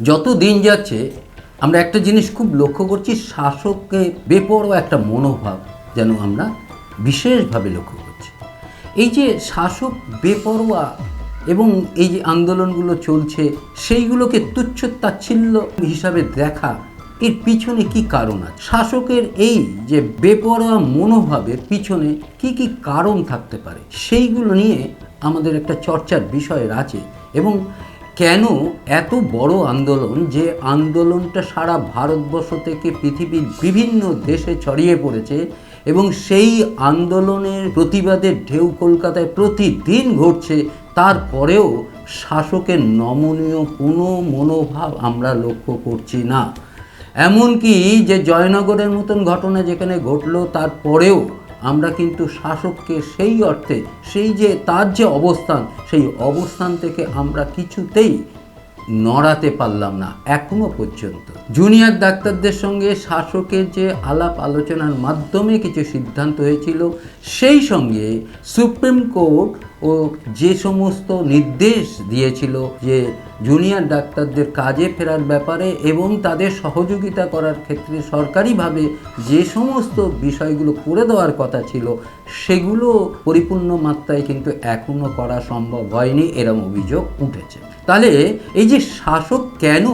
যত দিন যাচ্ছে, আমরা একটা জিনিস খুব লক্ষ্য করছি, শাসককে বেপরোয়া একটা মনোভাব যেন আমরা বিশেষভাবে লক্ষ্য করছি। এই যে শাসক বেপরোয়া এবং এই যে আন্দোলনগুলো চলছে, সেইগুলোকে তুচ্ছ তাচ্ছিল্য হিসাবে দেখা, এর পিছনে কি কারণ আছে? শাসকের এই যে বেপরোয়া মনোভাবের পিছনে কি কি কারণ থাকতে পারে? সেইগুলো নিয়ে আমাদের একটা চর্চার বিষয়ের আছে এবং কেন এত বড় আন্দোলন যে আন্দোলনটা সারা ভারতবর্ষ থেকে পৃথিবীর বিভিন্ন দেশে ছড়িয়ে পড়েছে এবং সেই আন্দোলনের প্রতিবাদের ঢেউ কলকাতায় প্রতিদিন ঘটছে, তারপরেও শাসকের নমনীয় কোনো মনোভাব আমরা লক্ষ্য করছি না। এমনকি যে জয়নগরের মতন ঘটনা যেখানে ঘটলো, তারপরেও আমরা কিন্তু শাসককে সেই অর্থে, সেই যে, তার যে অবস্থান, সেই অবস্থান থেকে আমরা কিছুতেই নড়াতে পারলাম না, এখনও পর্যন্ত। জুনিয়র ডাক্তারদের সঙ্গে শাসকের যে আলাপ আলোচনার মাধ্যমে কিছু সিদ্ধান্ত হয়েছিল, সেই সঙ্গে সুপ্রিম কোর্ট ও যে সমস্ত নির্দেশ দিয়েছিল যে জুনিয়র ডাক্তারদের কাজে ফেরার ব্যাপারে এবং তাদের সহযোগিতা করার ক্ষেত্রে সরকারিভাবে যে সমস্ত বিষয়গুলো করে দেওয়ার কথা ছিল, সেগুলো পরিপূর্ণ মাত্রায় কিন্তু এখনও করা সম্ভব হয়নি এরম অভিযোগ উঠেছে। তাহলে এই যে শাসক কেন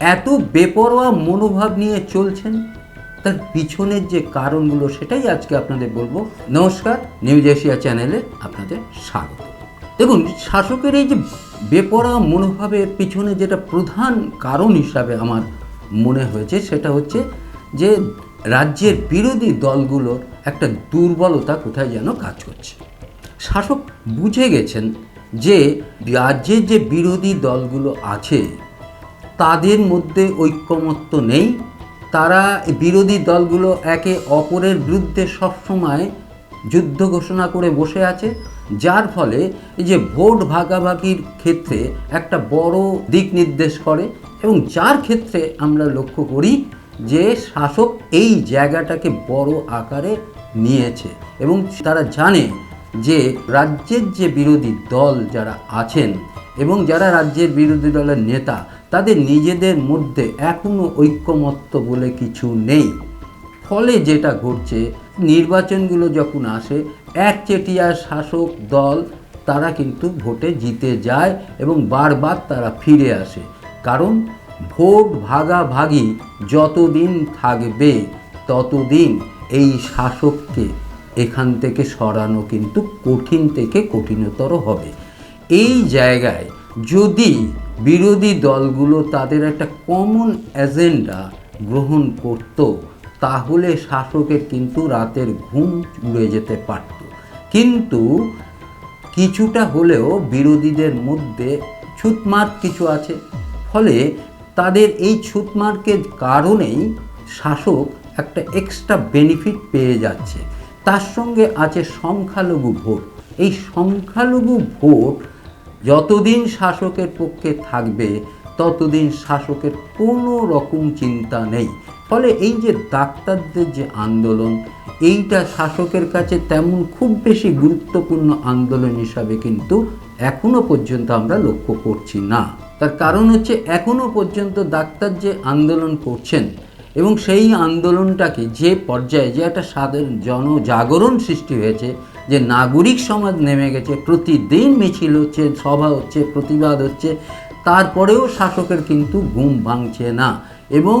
এত বেপরোয়া মনোভাব নিয়ে চলছেন? তার পিছনের যে কারণগুলো সেটাই আজকে আপনাদের বলব। নমস্কার, নিউজ এশিয়া চ্যানেলে আপনাদের স্বাগত। দেখুন, শাসকের এই যে বেপরোয়া মনোভাবের পিছনে যেটা প্রধান কারণ হিসাবে আমার মনে হয়েছে, সেটা হচ্ছে যে রাজ্যের বিরোধী দলগুলোর একটা দুর্বলতা কোথায় যেন কাজ করছে। শাসক বুঝে গেছেন যে রাজ্যের যে বিরোধী দলগুলো আছে, তাদের মধ্যে ঐক্যমত্য নেই তারা বিরোধী দলগুলো একে অপরের বিরুদ্ধে সবসময় যুদ্ধ ঘোষণা করে বসে আছে, যার ফলে এই যে ভোট ভাগাভাগির ক্ষেত্রে একটা বড় দিক নির্দেশ করে এবং যার ক্ষেত্রে আমরা লক্ষ্য করি যে শাসক এই জায়গাটাকে বড় আকারে নিয়েছে এবং তারা জানে যে রাজ্যের যে বিরোধী দল যারা আছেন এবং যারা রাজ্যের বিরোধী দলের নেতা তাদের নিজেদের মধ্যে এখনও ঐক্যমত্য বলে কিছু নেই। ফলে যেটা ঘটছে, নির্বাচনগুলো যখন আসে, একচেটিয়া শাসক দল, তারা কিন্তু ভোটে জিতে যায় এবং বারবার তারা ফিরে আসে। কারণ ভোট ভাগাভাগি যতদিন থাকবে, ততদিন এই শাসককে এখান থেকে সরানো কিন্তু কঠিন থেকে কঠিনতর হবে। এই জায়গায় যদি বিরোধী দলগুলো তাদের একটা কমন এজেন্ডা গ্রহণ করত, তাহলে শাসকের কিন্তু রাতের ঘুম উড়ে যেতে পারত। কিন্তু কিছুটা হলেও বিরোধীদের মধ্যে ছুটমার্ক কিছু আছে। ফলে তাদের এই ছুটমার্কের কারণেই শাসক একটা এক্সট্রা বেনিফিট পেয়ে যাচ্ছে। তার সঙ্গে আছে সংখ্যালঘু ভোট। এই সংখ্যালঘু ভোট যতদিন শাসকের পক্ষে থাকবে, ততদিন শাসকের কোনো রকম চিন্তা নেই। ফলে এই যে ডাক্তারদের যে আন্দোলন, এইটা শাসকের কাছে তেমন খুব বেশি গুরুত্বপূর্ণ আন্দোলন হিসাবে কিন্তু এখনও পর্যন্ত আমরা লক্ষ্য করছি না। তার কারণ হচ্ছে এখনও পর্যন্ত ডাক্তার যে আন্দোলন করছেন এবং সেই আন্দোলনটাকে যে পর্যায়ে যে একটা সাধারণ জনজাগরণ সৃষ্টি হয়েছে যে নাগরিক সমাজ নেমে গেছে, প্রতিদিন মিছিল হচ্ছে, সভা হচ্ছে, প্রতিবাদ হচ্ছে, তারপরেও শাসকের কিন্তু ঘুম ভাঙছে না। এবং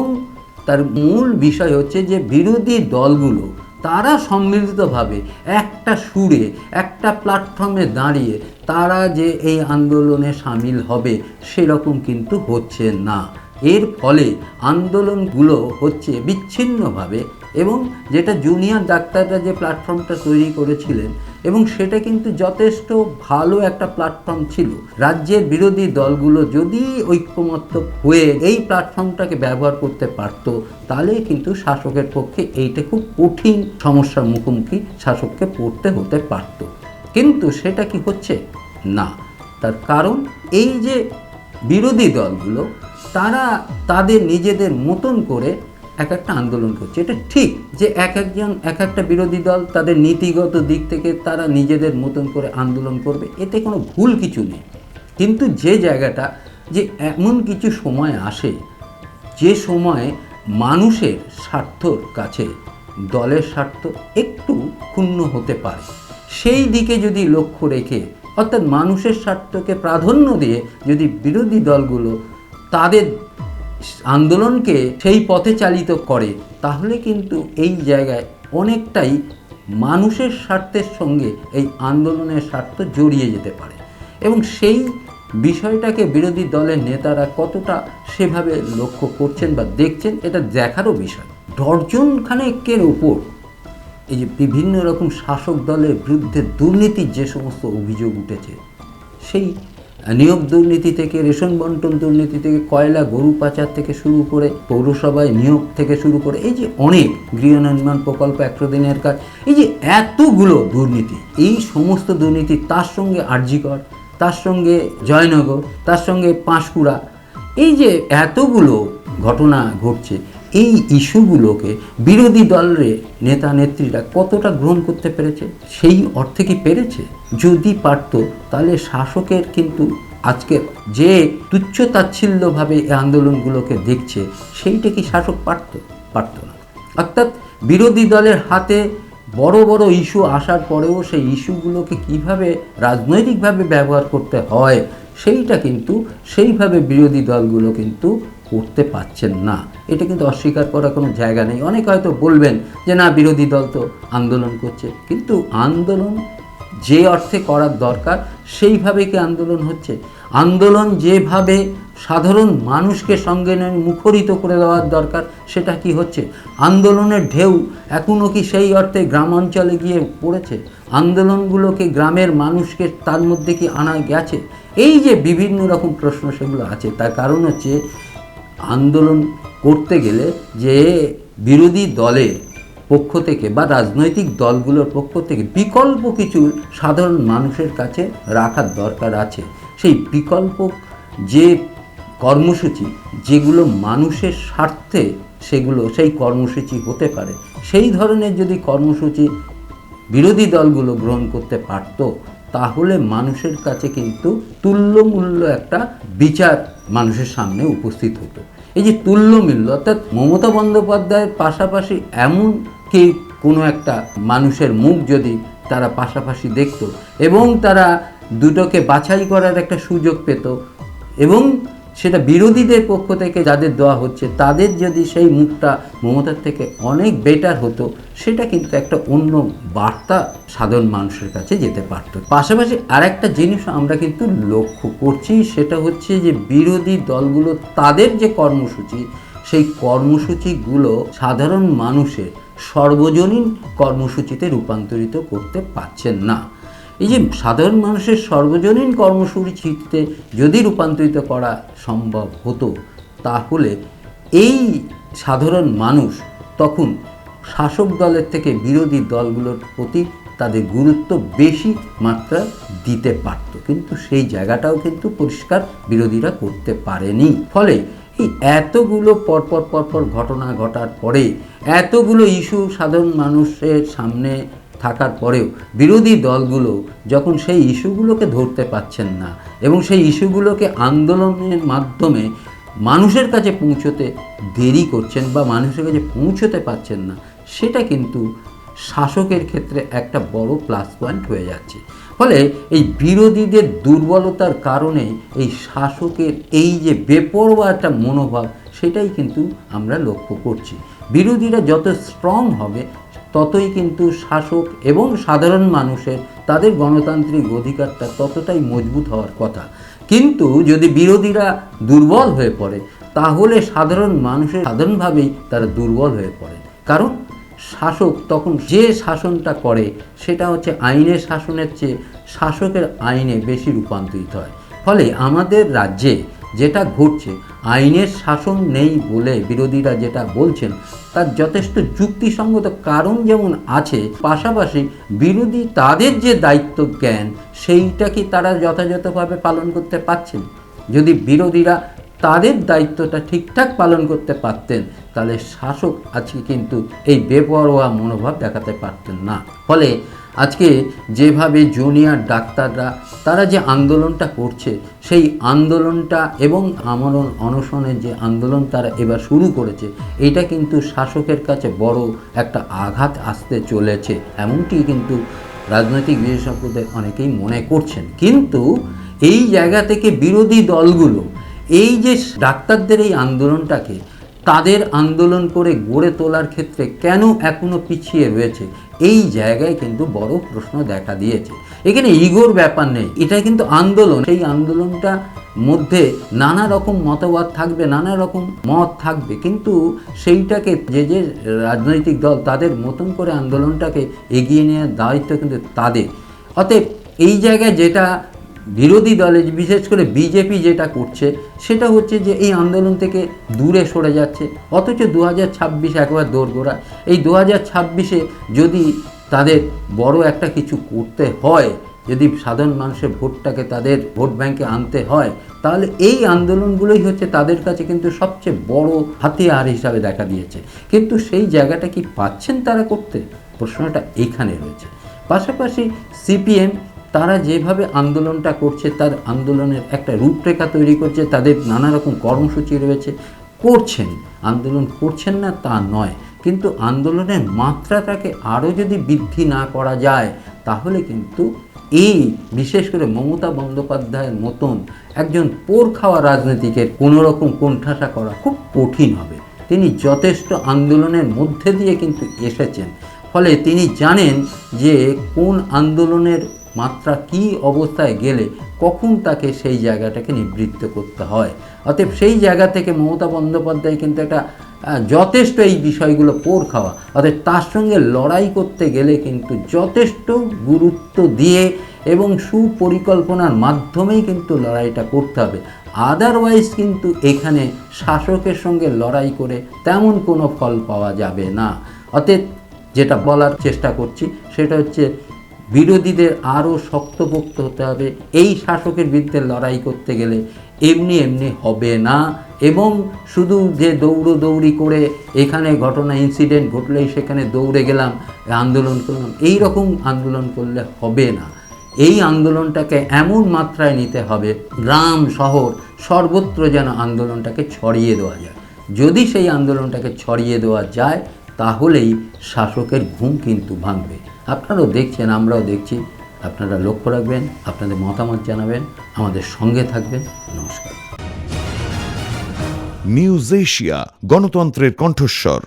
তার মূল বিষয় হচ্ছে যে বিরোধী দলগুলো, তারা সম্মিলিতভাবে একটা সুরে, একটা প্ল্যাটফর্মে দাঁড়িয়ে তারা যে এই আন্দোলনে সামিল হবে, সেরকম কিন্তু হচ্ছে না। এর ফলে আন্দোলনগুলো হচ্ছে বিচ্ছিন্নভাবে এবং যেটা জুনিয়র ডাক্তাররা যে প্ল্যাটফর্মটা তৈরি করেছিলেন, এবং সেটা কিন্তু যথেষ্ট ভালো একটা প্ল্যাটফর্ম ছিল। রাজ্যের বিরোধী দলগুলো যদি ঐক্যমত্য হয়ে এই প্ল্যাটফর্মটাকে ব্যবহার করতে পারত, তাহলে কিন্তু শাসকের পক্ষে এইটা খুব কঠিন সমস্যার মুখোমুখি শাসককে পড়তে হতে পারত। কিন্তু সেটা কি হচ্ছে? না। তার কারণ এই যে বিরোধী দলগুলো, তারা তাদের নিজেদের মতন করে এক একটা আন্দোলন করছে। এটা ঠিক যে এক একজন, এক একটা বিরোধী দল তাদের নীতিগত দিক থেকে তারা নিজেদের মতন করে আন্দোলন করবে, এতে কোনো ভুল কিছু নেই। কিন্তু যে জায়গাটা যে এমন কিছু সময় আসে, যে সময় মানুষের স্বার্থর কাছে, দলের স্বার্থ একটু ক্ষুণ্ণ হতে পারে। সেই দিকে যদি লক্ষ্য রেখে, অর্থাৎ মানুষের স্বার্থকে প্রাধান্য দিয়ে যদি বিরোধী দলগুলো তাদের আন্দোলনকে সেই পথে চালিত করে, তাহলে কিন্তু এই জায়গায় অনেকটাই মানুষের স্বার্থের সঙ্গে এই আন্দোলনের স্বার্থ জড়িয়ে যেতে পারে। এবং সেই বিষয়টাকে বিরোধী দলের নেতারা কতটা সেভাবে লক্ষ্য করছেন বা দেখছেন, এটা দেখারও বিষয়। ডর্জন খানেকের ওপর এই যে বিভিন্ন রকম শাসক দলের বিরুদ্ধে দুর্নীতির যে সমস্ত অভিযোগ উঠেছে, সেই নিয়োগ দুর্নীতি থেকে, রেশন বন্টন দুর্নীতি থেকে, কয়লা, গরু পাচার থেকে শুরু করে, পৌরসভায় নিয়োগ থেকে শুরু করে, এই যে অনেক গৃহ নির্মাণ প্রকল্প একশো দিনের কাজ, এই যে এতগুলো দুর্নীতি, এই সমস্ত দুর্নীতি তার সঙ্গে আর্যিকর তার সঙ্গে জয়নগর, তার সঙ্গে পাঁশকুড়া এই যে এতগুলো ঘটনা ঘটছে, এই ইস্যুগুলোকে বিরোধী দলের নেতা নেত্রীরা কতটা গ্রহণ করতে পেরেছে? সেই অর্থে কি পেরেছে? যদি পারত, তাহলে শাসকের কিন্তু আজকে যে তুচ্ছ তাচ্ছিল্যভাবে এই আন্দোলনগুলোকে দেখছে, সেইটা কি শাসক পারত? পারত না। অর্থাৎ বিরোধী দলের হাতে বড় বড় ইস্যু আসার পরেও সেই ইস্যুগুলোকে কীভাবে রাজনৈতিকভাবে ব্যবহার করতে হয় সেইটা কিন্তু সেইভাবে বিরোধী দলগুলো কিন্তু করতে পারছেন না। এটা কিন্তু অস্বীকার করার কোনো জায়গা নেই। অনেক হয়তো বলবেন যে, না, বিরোধী দল তো আন্দোলন করছে। কিন্তু আন্দোলন যে অর্থে করার দরকার সেইভাবে কি আন্দোলন হচ্ছে? আন্দোলন যেভাবে সাধারণ মানুষকে সঙ্গে মুখরিত করে দেওয়ার দরকার, সেটা কি হচ্ছে? আন্দোলনের ঢেউ এখনও কি সেই অর্থে গ্রাম অঞ্চলে গিয়ে পড়েছে? আন্দোলনগুলোকে গ্রামের মানুষকে তার মধ্যে কি আনা গেছে? এই যে বিভিন্ন রকম প্রশ্ন সেগুলো আছে, তার কারণ হচ্ছে আন্দোলন করতে গেলে যে বিরোধী দলের পক্ষ থেকে বা রাজনৈতিক দলগুলোর পক্ষ থেকে বিকল্প কিছু সাধারণ মানুষের কাছে রাখার দরকার আছে। সেই বিকল্প যে কর্মসূচি যেগুলো মানুষের স্বার্থে সেগুলো সেই কর্মসূচি হতে পারে। সেই ধরনের যদি কর্মসূচি বিরোধী দলগুলো গ্রহণ করতে পারত, তাহলে মানুষের কাছে কিন্তু তুল্যমূল্য একটা বিচার মানুষের সামনে উপস্থিত হতো। এই যে তুল্যমূল্য, অর্থাৎ মমতা বন্দ্যোপাধ্যায়ের পাশাপাশি এমন কি কোনো একটা মানুষের মুখ যদি তারা পাশাপাশি দেখত এবং তারা দুটোকে বাছাই করার একটা সুযোগ পেত এবং সেটা বিরোধীদের পক্ষ থেকে যাদের দেওয়া হচ্ছে, তাদের যদি সেই মুখটা মমতার থেকে অনেক বেটার হতো, সেটা কিন্তু একটা অন্য বার্তা সাধারণ মানুষের কাছে যেতে পারত। পাশাপাশি আর একটা জিনিস আমরা কিন্তু লক্ষ্য করছি, সেটা হচ্ছে যে বিরোধী দলগুলো তাদের যে কর্মসূচি সেই কর্মসূচিগুলো সাধারণ মানুষের সর্বজনীন কর্মসূচিতে রূপান্তরিত করতে পারছেন না। এই যে সাধারণ মানুষের সর্বজনীন কর্মসূচিতে যদি রূপান্তরিত করা সম্ভব হতো, তাহলে এই সাধারণ মানুষ তখন শাসক দলের থেকে বিরোধী দলগুলোর প্রতি তাদের গুরুত্ব বেশি মাত্রা দিতে পারত। কিন্তু সেই জায়গাটাও কিন্তু পরিষ্কার বিরোধীরা করতে পারেনি। ফলে এই এতগুলো পরপর পরপর ঘটনা ঘটার পরে, এতগুলো ইস্যু সাধারণ মানুষের সামনে থাকার পরেও বিরোধী দলগুলো যখন সেই ইস্যুগুলোকে ধরতে পাচ্ছেন না এবং সেই ইস্যুগুলোকে আন্দোলনের মাধ্যমে মানুষের কাছে পৌঁছতে দেরি করছেন বা মানুষের কাছে পৌঁছতে পাচ্ছেন না, সেটা কিন্তু শাসকের ক্ষেত্রে একটা বড় প্লাস পয়েন্ট হয়ে যাচ্ছে। ফলে এই বিরোধীদের দুর্বলতার কারণে এই শাসকের এই যে বেপরোয়া একটা মনোভাব, সেটাই কিন্তু আমরা লক্ষ্য করছি। বিরোধীরা যত স্ট্রং হবে, ততই কিন্তু শাসক এবং সাধারণ মানুষের তাদের গণতান্ত্রিক অধিকারটা ততটাই মজবুত হওয়ার কথা। কিন্তু যদি বিরোধীরা দুর্বল হয়ে পড়ে, তাহলে সাধারণ মানুষের সাধারণভাবেই তারা দুর্বল হয়ে পড়ে। কারণ শাসক তখন যে শাসনটা করে, সেটা হচ্ছে আইনের শাসনের চেয়ে শাসকের আইনে বেশি রূপান্তরিত হয়। ফলে আমাদের রাজ্যে যেটা ঘটছে, আইনের শাসন নেই বলে বিরোধীরা যেটা বলছেন, তার যথেষ্ট যুক্তিসঙ্গত কারণ যেমন আছে, পাশাপাশি বিরোধী তাদের যে দায়িত্ব জ্ঞান, সেইটা কি তারা যথাযথভাবে পালন করতে পারছেন? যদি বিরোধীরা তাদের দায়িত্বটা ঠিকঠাক পালন করতে পারতেন, তাহলে শাসক আজকে কিন্তু এই বেপরোয়া মনোভাব দেখাতে পারতেন না। ফলে আজকে যেভাবে জুনিয়র ডাক্তাররা, তারা যে আন্দোলনটা করছে, সেই আন্দোলনটা এবং আমরণ অনশনের যে আন্দোলন তারা এবার শুরু করেছে, এটা কিন্তু শাসকের কাছে বড় একটা আঘাত আসতে চলেছে, এমনটি কিন্তু রাজনৈতিক বিশেষজ্ঞদের অনেকেই মনে করছেন। কিন্তু এই জায়গা থেকে বিরোধী দলগুলো এই যে ডাক্তারদের এই আন্দোলনটাকে, তাদের আন্দোলন করে গড়ে তোলার ক্ষেত্রে কেন এখনও পিছিয়ে রয়েছে? এই জায়গায় কিন্তু বড় প্রশ্ন দেখা দিয়েছে। এখানে ইগোর ব্যাপার নেই এটা কিন্তু আন্দোলন। এই আন্দোলনটা মধ্যে নানা রকম মতবাদ থাকবে, নানা রকম মত থাকবে, কিন্তু সেইটাকে যে যে রাজনৈতিক দল তাদের মতন করে আন্দোলনটাকে এগিয়ে নেওয়ার দায়িত্ব কিন্তু তাদের। অতএব এই জায়গায় যেটা বিরোধী দলে বিশেষ করে বিজেপি যেটা করছে, সেটা হচ্ছে যে এই আন্দোলন থেকে দূরে সরে যাচ্ছে। অথচ দু হাজার ছাব্বিশ একবার দোরগোড়া। এই দু হাজার ছাব্বিশে যদি তাদের বড় একটা কিছু করতে হয়, যদি সাধারণ মানুষের ভোটটাকে তাদের ভোট ব্যাংকে আনতে হয়, তাহলে এই আন্দোলনগুলোই হচ্ছে তাদের কাছে কিন্তু সবচেয়ে বড় হাতিয়ার হিসাবে দেখা দিয়েছে। কিন্তু সেই জায়গাটা কি পাচ্ছেন তারা করতে? প্রশ্নটা এইখানে রয়েছে। পাশাপাশি সিপিএম তারা যেভাবে আন্দোলনটা করছে, তার আন্দোলনের একটা রূপরেখা তৈরি করছে, তাদের নানা রকম কর্মসূচি রয়েছে, করছেন। আন্দোলন করছেন না তা নয়, কিন্তু আন্দোলনের মাত্রাটাকে আরও যদি বৃদ্ধি না করা যায়, তাহলে কিন্তু এই বিশেষ করে মমতা বন্দ্যোপাধ্যায়ের মতন একজন পোর খাওয়া রাজনীতিকের কোনোরকম কোণঠাসা করা খুব কঠিন হবে। তিনি যথেষ্ট আন্দোলনের মধ্যে দিয়ে কিন্তু এসেছেন। ফলে তিনি জানেন যে কোন আন্দোলনের মাত্রা কি অবস্থায় গেলে কখন তাকে সেই জায়গাটাকে নিবৃত্ত করতে হয়? অতএব সেই জায়গা থেকে মমতা বন্দ্যোপাধ্যায় কিন্তু একটা যথেষ্ট এই বিষয়গুলো পোর খাওয়া। অর্থাৎ তার সঙ্গে লড়াই করতে গেলে কিন্তু যথেষ্ট গুরুত্ব দিয়ে এবং সুপরিকল্পনার মাধ্যমেই কিন্তু লড়াইটা করতে হবে। আদারওয়াইজ কিন্তু এখানে শাসকের সঙ্গে লড়াই করে তেমন কোনো ফল পাওয়া যাবে না। অতএব যেটা বলার চেষ্টা করছি সেটা হচ্ছে বিরোধীদের আরও শক্তপোক্ত হতে হবে। এই শাসকের বিরুদ্ধে লড়াই করতে গেলে এমনি এমনি হবে না। এবং শুধু যে দৌড়ো দৌড়ি করে এখানে ঘটনা ইনসিডেন্ট ঘটলেই সেখানে দৌড়ে গেলাম, আন্দোলন করলাম, এই রকম আন্দোলন করলে হবে না। এই আন্দোলনটাকে এমন মাত্রায় নিতে হবে, গ্রাম, শহর, সর্বত্র যেন আন্দোলনটাকে ছড়িয়ে দেওয়া যায়। যদি সেই আন্দোলনটাকে ছড়িয়ে দেওয়া যায় তাহলেই শাসকের ঘুম কিন্তু ভাঙবে। আপনারাও দেখছেন, আমরাও দেখছি। আপনারা লক্ষ্য রাখবেন, আপনাদের মতামত জানাবেন, আমাদের সঙ্গে থাকবেন। নমস্কার। নিউজ এশিয়া, গণতন্ত্রের কণ্ঠস্বর।